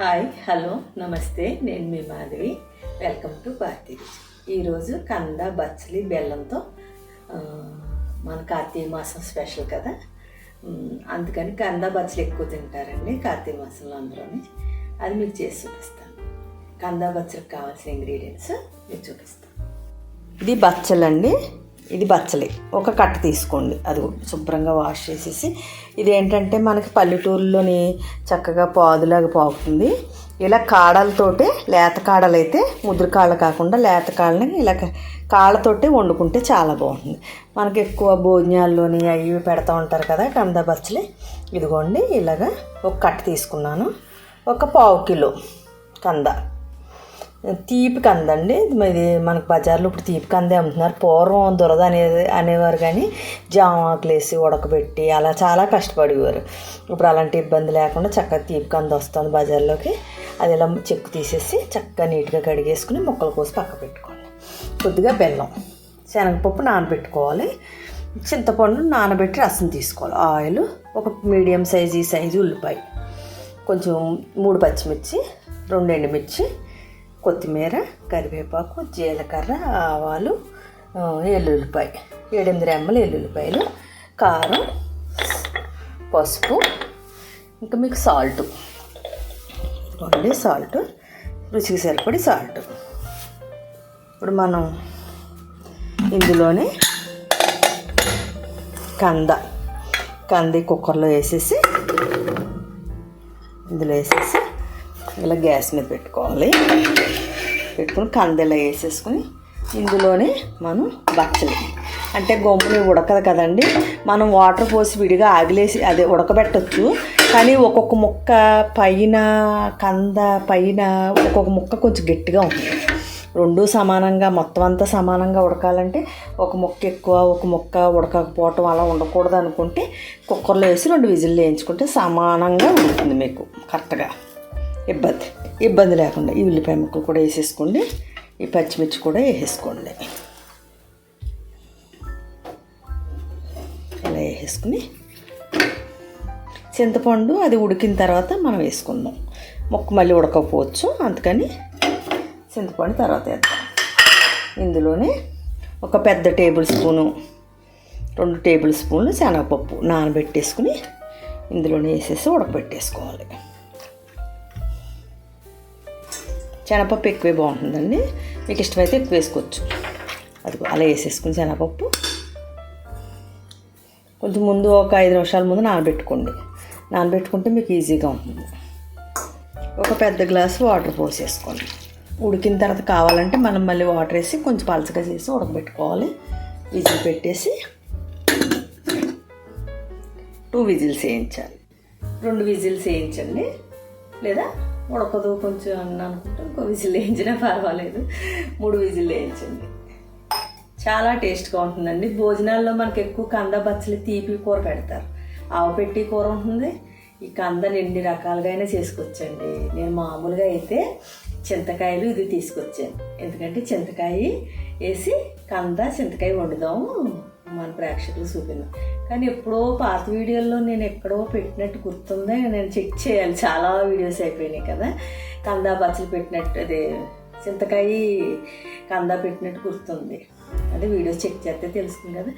Hi hello నమస్తే నేను మీ మాధవి. వెల్కమ్ టు భారతీ ఈరోజు కంద బచ్చలి బెల్లంతో మన కార్తీక మాసం స్పెషల్ కదా. అందుకని కంద బచ్చలి ఎక్కువ తింటారండి కార్తీక మాసంలో అందరూ అది మీకు చేసి చూపిస్తాను. కంద బచ్చలికి కావాల్సిన ఇంగ్రీడియంట్స్ మీకు చూపిస్తాను. ఇది బచ్చలండి. ఇది బచ్చలి. ఒక కట్ట తీసుకోండి. అది శుభ్రంగా వాష్ చేసేసి. ఇది ఏంటంటే మనకి పల్లెటూరులోని చక్కగా పాదులాగా పాకుతుంది ఇలా కాడలతోటే లేత కాడలైతే ముదురు కాళ్ళ కాకుండా లేత కాళ్ళని ఇలా కాళ్ళతోటే వండుకుంటే చాలా బాగుంటుంది. మనకి ఎక్కువ భోజనాల్లోని అవి పెడతా ఉంటారు కదా కంద బచ్చలి. ఇదిగోండి ఇలాగా ఒక కట్ట తీసుకున్నాను. ఒక పావు కిలో కంద. తీపి కందండి ఇది మనకు బజార్లో ఇప్పుడు తీపి కందే అమ్ముతున్నారు. పూర్వం దురద అనేది అనేవారు కానీ జామాకులు వేసి ఉడకబెట్టి అలా చాలా కష్టపడేవారు. ఇప్పుడు అలాంటి ఇబ్బంది లేకుండా చక్కగా తీపి కంద వస్తుంది బజార్లోకి. అది ఇలా చెక్కు తీసేసి చక్కగా నీట్గా కడిగేసుకుని ముక్కలు కోసి పక్క పెట్టుకోండి కొద్దిగా బెల్లం శనగపప్పు నానబెట్టుకోవాలి. చింతపండు నానబెట్టి రసం తీసుకోవాలి. ఆయిల్ ఒక మీడియం సైజు ఈ సైజు ఉల్లిపాయ. కొంచెం మూడు పచ్చిమిర్చి రెండు ఎండుమిర్చి కొత్తిమీర కరివేపాకు జీలకర్ర ఆవాలు ఎల్లుల్లిపాయ. ఏడెనిమిది రెమ్మలు ఎల్లుల్లిపాయలు కారం పసుపు ఇంకా మీకు సాల్ట్. Only salt. రుచికి సరిపడి సాల్ట్. ఇప్పుడు మనం ఇందులోనే కంద. కంది కుక్కర్లో వేసేసి ఇందులో వేసేసి ఇలా గ్యాస్ మీద పెట్టుకోవాలి. పెట్టుకుని కందెలా వేసేసుకుని ఇందులోనే మనం బచ్చలి. అంటే గొమ్ముని ఉడకదు కదండి. మనం వాటర్ పోసి విడిగా ఆగిలేసి అదే ఉడకబెట్టచ్చు. కానీ ఒక్కొక్క ముక్క పైన కంద పైన ఒక్కొక్క ముక్క కొంచెం గట్టిగా ఉంటుంది. రెండు సమానంగా మొత్తం అంతా సమానంగా ఉడకాలంటే ఒక ముక్క ఎక్కువ ఒక ముక్క ఉడకకపోవటం అలా ఉండకూడదు అనుకుంటే కుక్కర్లో వేసి రెండు విజిల్లు వేయించుకుంటే సమానంగా ఉంటుంది మీకు కరెక్ట్గా. ఇబ్బంది ఇబ్బంది లేకుండా ఈ ఉల్లిపాయ ముక్కలు కూడా వేసేసుకోండి ఈ పచ్చిమిర్చి కూడా వేసేసుకోండి. ఇలా వేసేసుకుని చింతపండు అది ఉడికిన తర్వాత మనం వేసుకుందాం. ముక్క మళ్ళీ ఉడకపోవచ్చు అందుకని చింతపండు తర్వాత వేద్దాం. ఇందులోనే ఒక పెద్ద టేబుల్ స్పూను రెండు టేబుల్ స్పూన్లు శనగపప్పు నానబెట్టేసుకుని ఇందులోనే వేసేసి ఉడకబెట్టేసుకోవాలి. శనగపప్పు ఎక్కువే బాగుంటుందండి. మీకు ఇష్టమైతే ఎక్కువ వేసుకోవచ్చు. అది అలా వేసేసుకుని శనగపప్పు. కొంచెం ముందు ఒక ఐదు నిమిషాల ముందు నానబెట్టుకోండి. నానబెట్టుకుంటే మీకు ఈజీగా ఉంటుంది. ఒక పెద్ద గ్లాసు వాటర్ పోసేసుకోండి. ఉడికిన తర్వాత కావాలంటే మనం మళ్ళీ వాటర్ వేసి కొంచెం పలచగా చేసి ఉడకబెట్టుకోవాలి. విజిల్ పెట్టేసి టూ విజిల్స్ వేయించాలి. రెండు విజిల్స్ వేయించండి. లేదా ఉడకదు కొంచెం అన్న అనుకుంటే ఇంకో విజిల్ వేయించినా పర్వాలేదు. మూడు విజిల్ వేయించండి. చాలా టేస్ట్గా ఉంటుందండి. భోజనాల్లో మనకి ఎక్కువ కంద బచ్చలి తీపి కూర పెడతారు. ఆవు పెట్టి కూర ఉంటుంది. ఈ కందని ఎన్ని రకాలుగా అయినా చేసుకొచ్చండి. నేను మామూలుగా అయితే చింతకాయలు ఇది తీసుకొచ్చాను. ఎందుకంటే చింతకాయ వేసి కంద చింతకాయ వండుదాము. మన ప్రేక్షకులు చూపిందాం కానీ ఎప్పుడో పాత వీడియోల్లో నేను ఎక్కడో పెట్టినట్టు గుర్తుంది. నేను చెక్ చేయాలి. చాలా వీడియోస్ అయిపోయినాయి కదా. కందా బచ్చలు పెట్టినట్టు అదే చింతకాయ కంద పెట్టినట్టు గుర్తుంది. అదే వీడియోస్ చెక్ చేస్తే తెలుస్తుంది కదా.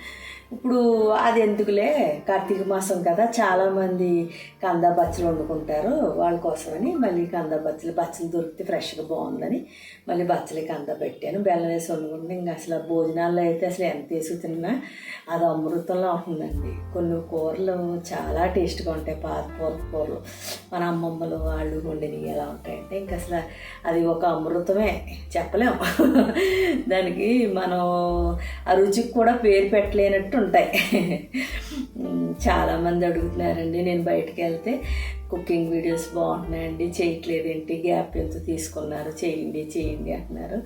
ఇప్పుడు అది ఎందుకులే? కార్తీక మాసం కదా చాలామంది కంద బచ్చలు వండుకుంటారు వాళ్ళ కోసమని మళ్ళీ కంద బచ్చలు బచ్చలు దొరికితే ఫ్రెష్గా బాగుందని మళ్ళీ బచ్చలు కంద పెట్టాను. బెల్లం వేసి వండుకుంటే ఇంకా అసలు భోజనాల్లో అయితే అసలు ఎంత వేసి తిన్నా అది అమృతంలో ఉంటుందండి. కొన్ని కూరలు చాలా టేస్ట్గా ఉంటాయి పాత కూర కూరలు. మన అమ్మమ్మలు వాళ్ళు వండినవి ఎలా ఉంటాయంటే ఇంకా అసలు అది ఒక అమృతమే చెప్పలేం. దానికి మనం ఆ రుచికి కూడా పేరు పెట్టలేనట్టు ఉంటాయి. చాలామంది అడుగుతున్నారండి నేను బయటకు వెళ్తే కుకింగ్ వీడియోస్ బాగుంటున్నాయండి చేయట్లేదేంటి గ్యాప్ ఎంత తీసుకున్నారు చేయండి చేయండి అంటున్నారు.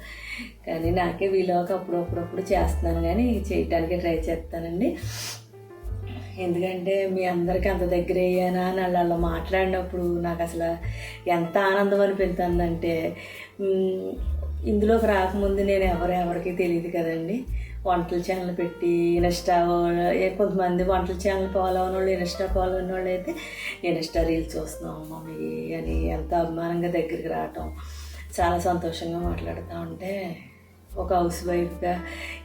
కానీ నాకే వీలోకి అప్పుడప్పుడప్పుడు చేస్తున్నాను కానీ చేయటానికి ట్రై చేస్తానండి. ఎందుకంటే మీ అందరికీ అంత దగ్గర అయ్యానా అని వాళ్ళు మాట్లాడినప్పుడు నాకు అసలు ఎంత ఆనందం అనిపిస్తుందంటే ఇందులోకి రాకముందు నేను ఎవరు ఎవరికి తెలియదు కదండి. వంటల ఛానల్ పెట్టి ఇన్స్టా కొంతమంది వంటల ఛానల్ ఫాలో అయిన వాళ్ళు ఇన్స్టా ఫాలో అయిన వాళ్ళు అయితే ఇన్స్టా రీల్స్ చూస్తున్నాం మమ్మీ అని ఎంత అభిమానంగా దగ్గరికి రావటం చాలా సంతోషంగా మాట్లాడుతూ ఉంటే ఒక హౌస్ వైఫ్గా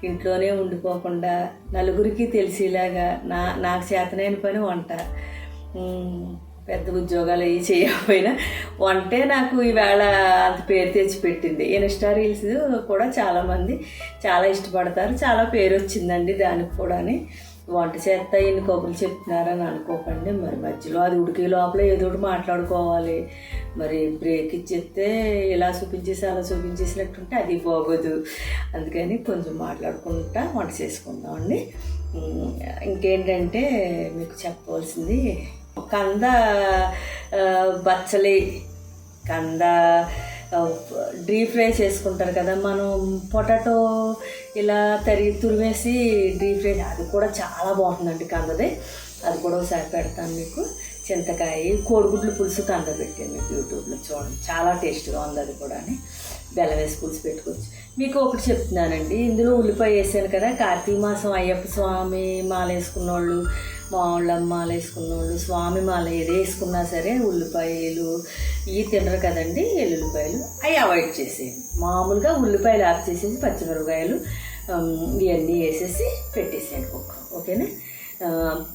ఇంట్లోనే ఉండిపోకుండా నలుగురికి తెలిసేలాగా నా నాకు చేతనైన పని వంట. పెద్ద ఉద్యోగాలు అవి చేయకపోయినా. వంటే నాకు ఈవేళ అంత పేరు తెచ్చిపెట్టింది. ఇన్స్టా రీల్స్ కూడా చాలామంది చాలా ఇష్టపడతారు. చాలా పేరు వచ్చిందండి దానికి కూడాని. వంట చేస్తా ఇన్ని కబుర్లు చెప్తున్నారని అనుకోకండి. మరి మధ్యలో అది ఉడికే లోపల ఏదో ఒకటి మాట్లాడుకోవాలి. మరి బ్రేక్ ఇచ్చేస్తే ఇలా చూపించేసి అలా చూపించేసినట్టుంటే అది బాగోదు. అందుకని కొంచెం మాట్లాడుకుంటా వంట చేసుకుందామండి ఇంకేంటంటే మీకు చెప్పవలసింది కంద బచ్చలి కంద డీప్ ఫ్రై చేసుకుంటారు కదా మనం పొటాటో ఇలా తరిగి తురిమేసి డీప్ ఫ్రై అది కూడా చాలా బాగుంటుందండి కందది. అది కూడా ఒకసారి పెడతాను మీకు. చింతకాయ కోడిగుడ్లు పులుసు కంద పెట్టాను మీకు యూట్యూబ్లో చూడండి. చాలా టేస్ట్గా ఉంది అది కూడా అని బెల్లం వేసి పులుసు పెట్టుకోవచ్చు. మీకు ఒకటి చెప్తున్నానండి. ఇందులో ఉల్లిపాయ వేసాను కదా కార్తీక మాసం అయ్యప్ప స్వామి మాల వేసుకున్న వాళ్ళు మామూలు మాల వేసుకున్న వాళ్ళు స్వామి మాల ఏది వేసుకున్నా సరే ఉల్లిపాయలు ఇవి తినరు కదండి ఎల్లుల్లిపాయలు అవి అవాయిడ్ చేసేయండి మామూలుగా ఉల్లిపాయలు ఆఫ్ చేసేసి పచ్చిమిరపకాయలు ఇవన్నీ వేసేసి పెట్టేసేయండి కుక్క ఓకేనా?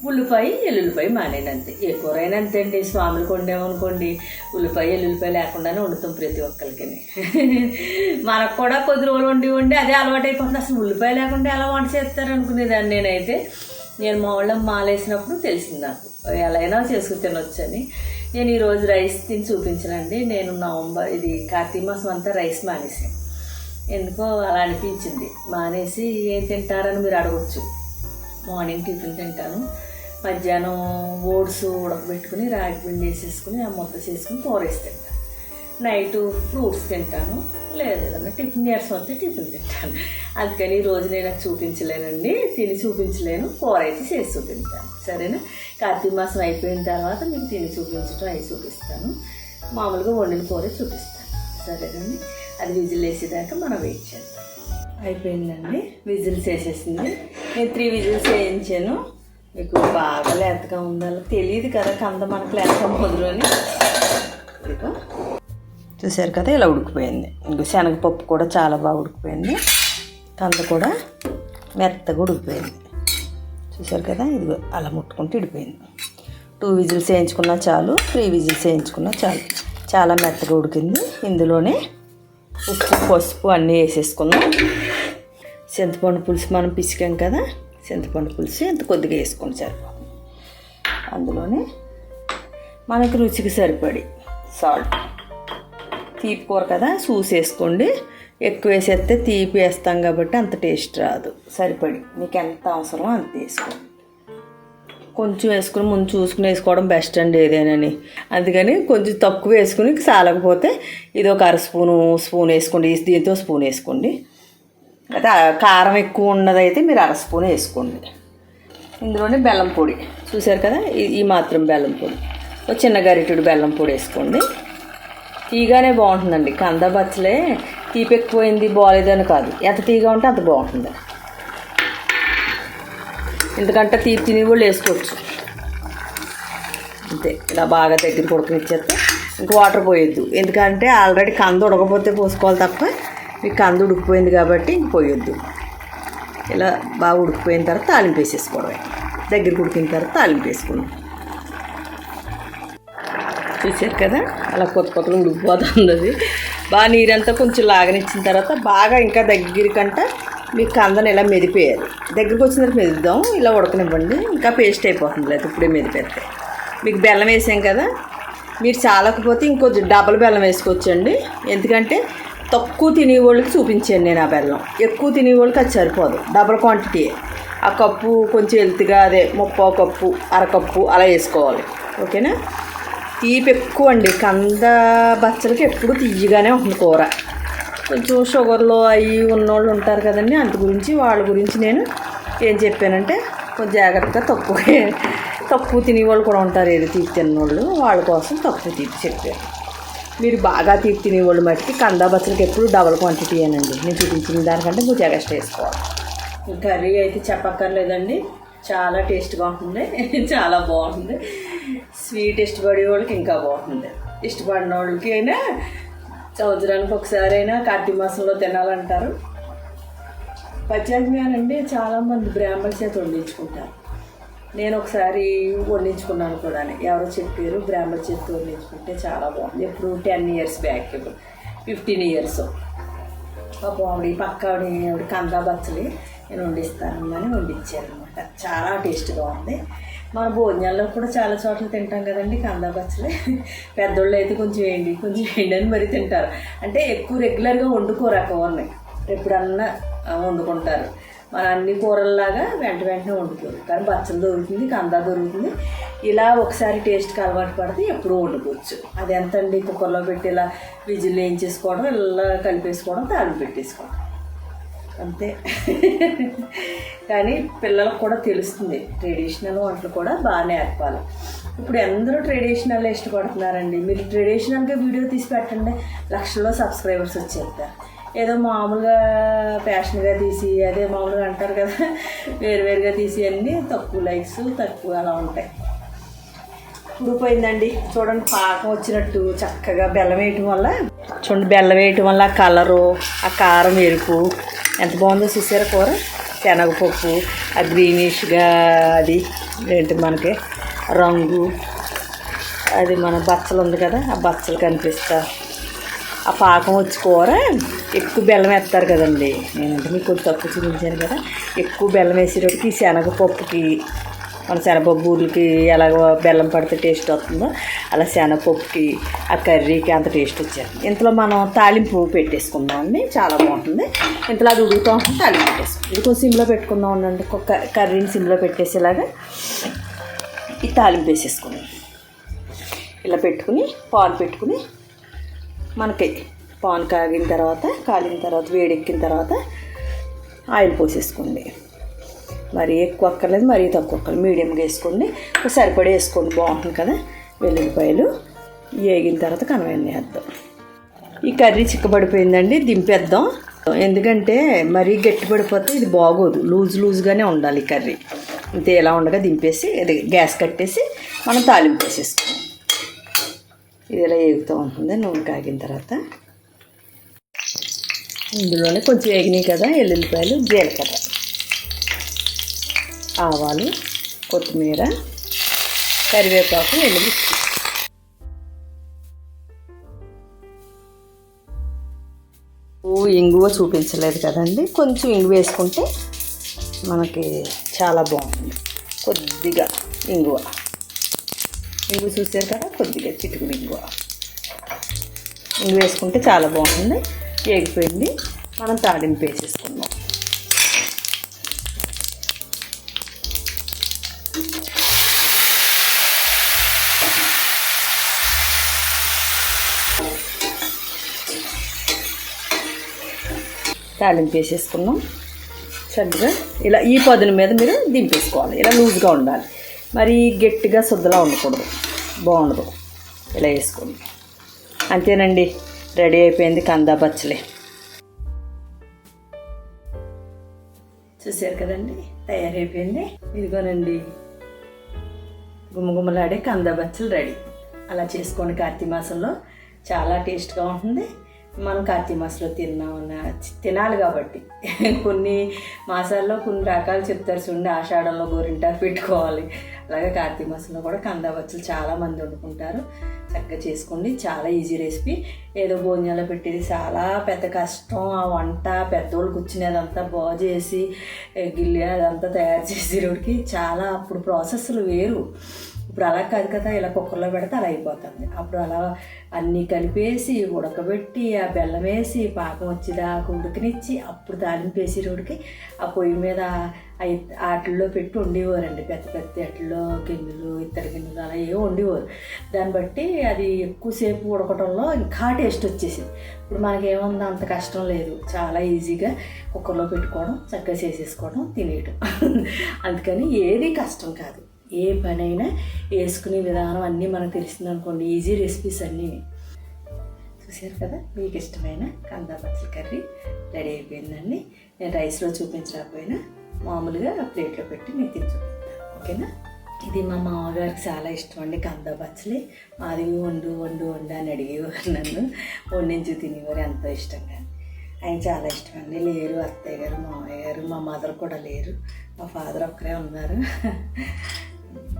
ఉల్లిపాయ ఎల్లుల్లిపాయ మానేనంతే ఏ కూర అంతే అండి స్వాములకు కొండేమనుకోండి ఉల్లిపాయ ఎల్లుల్లిపాయ లేకుండానే వండుతాం ప్రతి ఒక్కరికి. మనకు కూడా కొద్ది రోజులు వండి వండి అదే అలవాటు అయిపోతుంది అసలు ఉల్లిపాయ లేకుండా ఎలా వంట చేస్తారు అనుకునేదాన్ని నేనైతే. నేను మామూలు మాలేసినప్పుడు తెలిసింది నాకు. ఎలా అయినా చేసుకుని తినొచ్చని. నేను ఈరోజు రైస్ తిని చూపించనండి. నేను నవంబర్ ఇది కార్తీక మాసం అంతా రైస్ మానేసాను ఎందుకో అలా అనిపించింది. మానేసి ఏం తింటారని మీరు అడగచ్చు. మార్నింగ్ టిఫిన్ తింటాను. మధ్యాహ్నం ఓట్స్ ఉడకబెట్టుకుని రాగి పిండి వేసేసుకుని ఆ ముద్ద చేసుకుని కూర వేస్తాను నైట్ ఫ్రూట్స్ తింటాను. లేదు ఏదన్నా టిఫిన్ నీరసం వస్తే టిఫిన్ తింటాను. అందుకని ఈరోజు రోజు నేను నాకు చూపించలేనండి. తిని చూపించలేను. కూర అయితే చేసి చూపించాను సరేనా? కార్తీక మాసం అయిపోయిన తర్వాత మీకు తిని చూపించడం అవి చూపిస్తాను. మామూలుగా వండిన కూర చూపిస్తాను. సరేనండి? అది విజిల్ వేసేదాకా మనం వెయిట్ చేద్దాం. అయిపోయిందండి. విజిల్స్ వేసేసింది నేను త్రీ విజిల్స్ వేయించాను. మీకు బాగా లేతగా ఉండాలి. తెలియదు కదా కంద మనకు లేత మొదలు అని. ఇదిగో. చూసారు కదా ఇలా ఉడికిపోయింది. ఇంకా శనగపప్పు కూడా చాలా బాగా ఉడికిపోయింది. కంద కూడా మెత్తగా ఉడికిపోయింది. చూసారు కదా ఇది అలా ముట్టుకుంటూ ఇడిపోయింది. టూ విజిల్స్ వేయించుకున్నా చాలు త్రీ విజిల్స్ వేయించుకున్నా చాలు. చాలా మెత్తగా ఉడికింది. ఇందులోనే ఉప్పు పసుపు అన్నీ వేసేసుకుందాం. చింతపండు పులుసు మనం పిసికాం కదా చింతపండు పులుసు ఎంత కొద్దిగా వేసుకోండి సరిపోతుంది. అందులోనే మనకి రుచికి సరిపడి సాల్ట్. తీపి కూర కదా చూసేసుకోండి. ఎక్కువ వేసేస్తే తీపి వేస్తాం కాబట్టి అంత టేస్ట్ రాదు. సరిపడి. మీకు ఎంత అవసరమో అంత వేసుకోండి. కొంచెం వేసుకుని ముందు చూసుకుని వేసుకోవడం బెస్ట్ అండి ఏదేనని. అందుకని కొంచెం తక్కువ వేసుకుని సాలకపోతే ఇది ఒక అర స్పూను స్పూన్ వేసుకోండి. దీంతో స్పూన్ వేసుకోండి. అయితే కారం ఎక్కువ ఉన్నదైతే మీరు అర స్పూన్ వేసుకోండి. ఇందులోనే బెల్లం పొడి. చూసారు కదా ఈ మాత్రం బెల్లం పొడి. ఒక చిన్న గరిటెడు బెల్లం పొడి వేసుకోండి. తీగానే బాగుంటుందండి. కంద బచ్చలే తీపెక్కిపోయింది బాగాలేదని కాదు. ఎంత తీగా ఉంటే అంత బాగుంటుంది. ఎందుకంటే తీపి తిని వాళ్ళు వేసుకోవచ్చు. అంతే. ఇలా బాగా దగ్గర ఉడకనిచ్చేస్తే ఇంక వాటర్ పోయొద్దు. ఎందుకంటే ఆల్రెడీ కంద ఉడకపోతే పోసుకోవాలి తప్ప మీకు కంద ఉడికిపోయింది కాబట్టి ఇంక పోయొద్దు. ఇలా బాగా ఉడికిపోయిన తర్వాత తాలింపు వేసేసుకోవడమే. దగ్గరికి ఉడికిన తర్వాత తాలింపు వేసుకున్నాం చూసారు కదా? అలా కొత్త కొత్తగా ఉడికిపోతుంది అది. బాగా నీరంతా కొంచెం లాగనిచ్చిన తర్వాత బాగా ఇంకా దగ్గరికంటే మీకు కందని ఇలా మెదిపేయాలి. దగ్గరికి వచ్చిన తర్వాత మెదుపుదాం ఇలా ఉడకనివ్వండి ఇంకా పేస్ట్ అయిపోతుంది లేదు ఇప్పుడే మెదిపేస్తే. మీకు బెల్లం వేసాం కదా? మీరు చాలకపోతే ఇంకొంచెం డబల్ బెల్లం వేసుకోవచ్చండి. ఎందుకంటే తక్కువ తినేవాళ్ళకి చూపించాను నేను ఆ బెల్లం. ఎక్కువ తినేవాళ్ళకి అది సరిపోదు. Double quantity. ఆ కప్పు కొంచెం హెల్త్గా అదే ముప్పో కప్పు అరకప్పు అలా వేసుకోవాలి. ఓకేనా? తీపి ఎక్కువ అండి కంద బచ్చలకి ఎప్పుడు తీయగానే ఉంటుంది కూర. కొంచెం షుగర్లో అవి ఉన్నోళ్ళు ఉంటారు కదండి అందు గురించి వాళ్ళ గురించి నేను ఏం చెప్పానంటే కొంచెం జాగ్రత్తగా తక్కువ తక్కువ తినేవాళ్ళు కూడా ఉంటారు ఏది తీపి తిన్నోళ్ళు. వాళ్ళ కోసం తక్కువ తీపి చెప్పాను మీరు బాగా తీపి తినేవాళ్ళు మట్టికి కంద బచ్చలకి ఎప్పుడు డబల్ క్వాంటిటీ అనండి నేను చూపించిన దానికంటే కొంచెం ఎక్స్ట్రా వేసుకోవాలి. కర్రీ అయితే చెప్పక్కర్లేదండి. చాలా టేస్ట్గా ఉంటుంది. చాలా బాగుంటుంది. స్వీట్ ఇష్టపడే వాళ్ళకి ఇంకా బాగుంటుంది. ఇష్టపడిన వాళ్ళకి అయినా సంవత్సరానికి ఒకసారి అయినా కార్తీక మాసంలో తినాలంటారు. పచ్చాజ్ఞానండి చాలామంది బ్రాహ్మణ చేత వండించుకుంటారు నేను ఒకసారి వండించుకున్నాను కూడా ఎవరో చెప్పారు బ్రాహ్మణ చేతి వండించుకుంటే చాలా బాగుంది. ఎప్పుడు టెన్ ఇయర్స్ బ్యాక్ ఇప్పుడు ఫిఫ్టీన్ ఇయర్స్ పాపం ఆవిడ పక్క ఆవిడ ఆవిడ కందా బచ్చలి నేను వండిస్తాను అని వండించారు అనమాట చాలా టేస్ట్గా ఉంది మన భోజనాల్లో కూడా చాలా చోట్ల తింటాం కదండి కందా బచ్చలి పెద్దోళ్ళు అయితే కొంచెం వేయండి కొంచెం వేయండి అని మరీ తింటారు. అంటే ఎక్కువ రెగ్యులర్గా వండుకోరు ఆ కూరని. ఎప్పుడన్నా వండుకుంటారు. మన అన్ని కూరల్లాగా వెంట వెంటనే వండుకోరు. కానీ బచ్చలు దొరుకుతుంది కందా దొరుకుతుంది. ఇలా ఒకసారి టేస్ట్కి అలవాటు పడితే ఎప్పుడూ వండుకోవచ్చు. అది ఎంత అండి కుక్కర్లో పెట్టి ఇలా విజిల్ వేయించేసుకోవడం ఇలా కలిపేసుకోవడం తాళం పెట్టేసుకోవడం. అంతే. కానీ పిల్లలకు కూడా తెలుస్తుంది. ట్రెడిషనల్ వంటలు కూడా బాగా నేర్పాలి. ఇప్పుడు అందరూ ట్రెడిషనల్ ఇష్టపడుతున్నారండి మీరు ట్రెడిషనల్గా వీడియో తీసి పెట్టండి. లక్షల్లో సబ్స్క్రైబర్స్ వచ్చేస్తారు. ఏదో మామూలుగా ఫ్యాషన్గా తీసి అదే మామూలుగా అంటారు కదా వేరువేరుగా తీసి అన్నీ తక్కువ లైక్స్ తక్కువ అలా ఉంటాయి. ఉడిపోయిందండి చూడండి పాకం వచ్చినట్టు చక్కగా బెల్లం వేయటం వల్ల చూడండి బెల్లం వేయటం వల్ల ఆ కలరు ఆ కారం ఎరుపు ఎంత బాగుందో చూసారా కూర? శనగపప్పు ఆ గ్రీనిష్గా అది ఏంటి మనకి? రంగు. అది మన బచ్చలు ఉంది కదా ఆ బచ్చలు కనిపిస్తా. ఆ పాకం వచ్చి కూర ఎక్కువ బెల్లం వేస్తారు కదండి. నేనంటే మీకు కొంచెం తక్కువ చూపించాను కదా. ఎక్కువ బెల్లం వేసేటప్పటికి ఈ శనగపప్పుకి మన శనగపప్పు ఊర్లకి ఎలాగ బెల్లం పడితే టేస్ట్ వస్తుందో అలా శనగపప్పుకి ఆ కర్రీకి అంత టేస్ట్ వచ్చేది ఇంతలో మనం తాలింపు పెట్టేసుకుందామండి చాలా బాగుంటుంది. ఇంతలో అది ఉడుకుతూ ఉంటుంది తాలింపు పెట్టేసుకుందాం. ఇది కొంచెం సిమ్లో పెట్టుకుందాం ఉండండి ఒక కర్రీని సిమ్లో పెట్టేసేలాగా ఈ తాలింపు వేసేసుకుందాం. ఇలా పెట్టుకుని పాలు పెట్టుకుని మనకి పాన్ కాగిన తర్వాత కాలిన తర్వాత వేడెక్కిన తర్వాత ఆయిల్ పోసేసుకోండి. మరి ఎక్కువ అక్కర్లేదు మరీ తక్కువ అక్కర్లేదు. మీడియంగా వేసుకోండి. ఒక సరిపడి వేసుకోండి. బాగుంటుంది కదా? వెల్లుల్లిపాయలు వేగిన తర్వాత కనవన్నీ వేద్దాం. ఈ కర్రీ చిక్కబడిపోయిందండి. దింపేద్దాం. ఎందుకంటే మరీ గట్టి పడిపోతే ఇది బాగోదు. లూజ్ లూజ్గానే ఉండాలి ఈ కర్రీ. అంతే ఎలా ఉండగా దింపేసి ఇది గ్యాస్ కట్టేసి మనం తాలింపు వేసేసుకోం ఇది ఇలా వేగుతూ ఉంటుంది. నూనె కాగిన తర్వాత ఇందులోనే కొంచెం వేగినాయి కదా ఎల్లుల్లిపాయలు జీలకర్ర. ఆవాలు కొత్తిమీర కరివేపాకు ఎండుమిర్చి ఓ ఇంగువ చూపించలేదు కదండి. కొంచెం ఇంగు వేసుకుంటే మనకి చాలా బాగుంది కొద్దిగా ఇంగువ. ఇంగువ చూసారు కదా? కొద్దిగా చిటుకుడు ఇంగువ. ఇంగు వేసుకుంటే చాలా బాగుంటుంది. ఏగిపోయింది. మనం తాడింపు వేసేసుకుందాం. తాలింపు వేసేసుకున్నాం చక్కగా ఇలా ఈ పదుల మీద మీరు దింపేసుకోవాలి. ఇలా లూజ్గా ఉండాలి. మరి గట్టిగా శుద్ధలా ఉండకూడదు. బాగుండదు. ఇలా వేసుకోండి. అంతేనండి. రెడీ అయిపోయింది కందా బచ్చలే చూసారు కదండి? తయారైపోయింది. ఇదిగోనండి. గుమ్మగుమ్మలాడే కంద బచ్చలు రెడీ. అలా చేసుకోండి కార్తీక మాసంలో. చాలా టేస్ట్గా ఉంటుంది. మనం కార్తీక మాసంలో తిన్నామన్న తినాలి కాబట్టి. కొన్ని మాసాల్లో కొన్ని రకాలు చెప్తారు చూడండి ఆషాఢంలో గోరింటాకు పెట్టుకోవాలి. అలాగే కార్తీక మాసంలో కూడా కందవచ్చులు చాలామంది చాలా మంది వండుకుంటారు. చక్కగా చేసుకోండి చాలా ఈజీ రెసిపీ ఏదో భోజనాలు పెట్టేది చాలా పెద్ద కష్టం. ఆ వంట పెద్దోళ్ళు కూర్చునేదంతా బాగు చేసి గిల్లి అదంతా తయారు చేసేటికి చాలా అప్పుడు ప్రాసెస్లు వేరు. ఇప్పుడు అలా కాదు కదా ఇలా కుక్కర్లో పెడితే అలా అయిపోతుంది. అప్పుడు అలా అన్నీ కలిపేసి ఉడకబెట్టి ఆ బెల్లం వేసి పాకం వచ్చేదాకా ఉడకనిచ్చి అప్పుడు తాలింపు వేసేటోడికి ఆ పొయ్యి మీద ఆటల్లో వాటిల్లో పెట్టి వండేవారండి. పెద్ద పెద్ద అట్లలో గిన్నెలు ఇత్తడి గిన్నెలు అలా ఏ వండేవారు. దాన్ని బట్టి అది ఎక్కువసేపు ఉడకటంలో ఇంకా టేస్ట్ వచ్చేసింది. ఇప్పుడు మనకేముంది అంత కష్టం లేదు. చాలా ఈజీగా కుక్కర్లో పెట్టుకోవడం చక్కగా చేసేసుకోవడం తినేయడం అందుకని ఏది కష్టం కాదు. ఏ పనైనా వేసుకునే విధానం అన్నీ మనకు తెలిసింది అనుకోండి. ఈజీ రెసిపీస్ అన్నీ. చూశారు కదా? మీకు ఇష్టమైన కందా పచ్చడి కర్రీ రెడీ అయిపోయిందండి. నేను రైస్లో చూపించకపోయినా మామూలుగా ప్లేట్లో పెట్టి నేను తిని చూపిస్తాను. ఓకేనా? ఇది మా మామగారికి చాలా ఇష్టం అండి కంద బచ్చలి మాది వండు వండు వండు అని అడిగేవారు నన్ను. వండించి తినేవారు ఎంతో ఇష్టంగా. ఆయన చాలా ఇష్టం అండి. లేరు అత్తయ్య గారు మామయ్య గారు మా మదర్ కూడా లేరు. మా ఫాదర్ ఒక్కరే ఉన్నారు.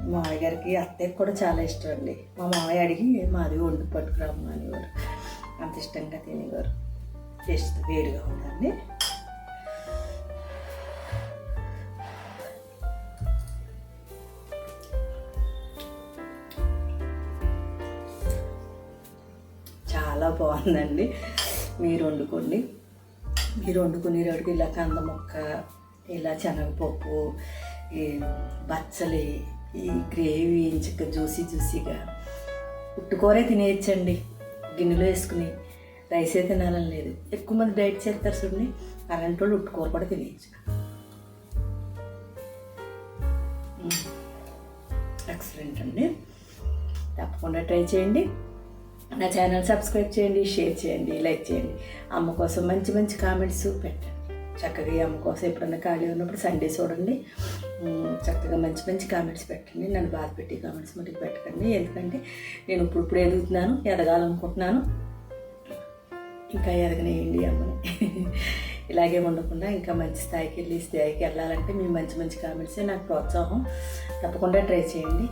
మామయ్య గారికి అత్తయ్యకి కూడా చాలా ఇష్టం అండి మా మామయ్య అడిగి మాది వండు పట్టుకురామ్మ అనేవారు. అంత ఇష్టంగా తినేవారు. టేస్ట్ వేడిగా ఉందండి చాలా బాగుందండి. మీరు వండుకోండి. మీరు వండుకునేటప్పుడు ఇలా కంద మొక్క ఇలా శనగపప్పు ఈ బచ్చలి ఈ గ్రేవీ ఇంచక జ్యూసీ జ్యూసీగా. ఉట్టుకూరే తినేయచ్చండి. గిన్నెలో వేసుకుని రైసే తినాలని లేదు. ఎక్కువ మంది డైట్ చేస్తారు చూడండి. అలాంటి వాళ్ళు ఉట్టుకూర కూడా తినేయచ్చు. ఎక్సలెంట్ అండి. తప్పకుండా ట్రై చేయండి. నా ఛానల్ సబ్స్క్రైబ్ చేయండి షేర్ చేయండి లైక్ చేయండి. అమ్మ కోసం మంచి మంచి కామెంట్స్ పెట్టండి. చక్కగా ఈ అమ్మ కోసం ఎప్పుడన్నా ఖాళీ ఉన్నప్పుడు సండే చూడండి. చక్కగా మంచి మంచి కామెంట్స్ పెట్టండి. నన్ను బాధ పెట్టి కామెంట్స్ మటుకు పెట్టకండి. ఎందుకంటే నేను ఇప్పుడు ఇప్పుడు ఎదుగుతున్నాను ఎదగాలనుకుంటున్నాను. ఇంకా ఎదగనేయండి అమ్మని. ఇలాగే ఉండకుండా ఇంకా మంచి స్థాయికి వెళ్ళి స్థాయికి వెళ్ళాలంటే మీ మంచి మంచి కామెంట్సే నాకు ప్రోత్సాహం. తప్పకుండా ట్రై చేయండి.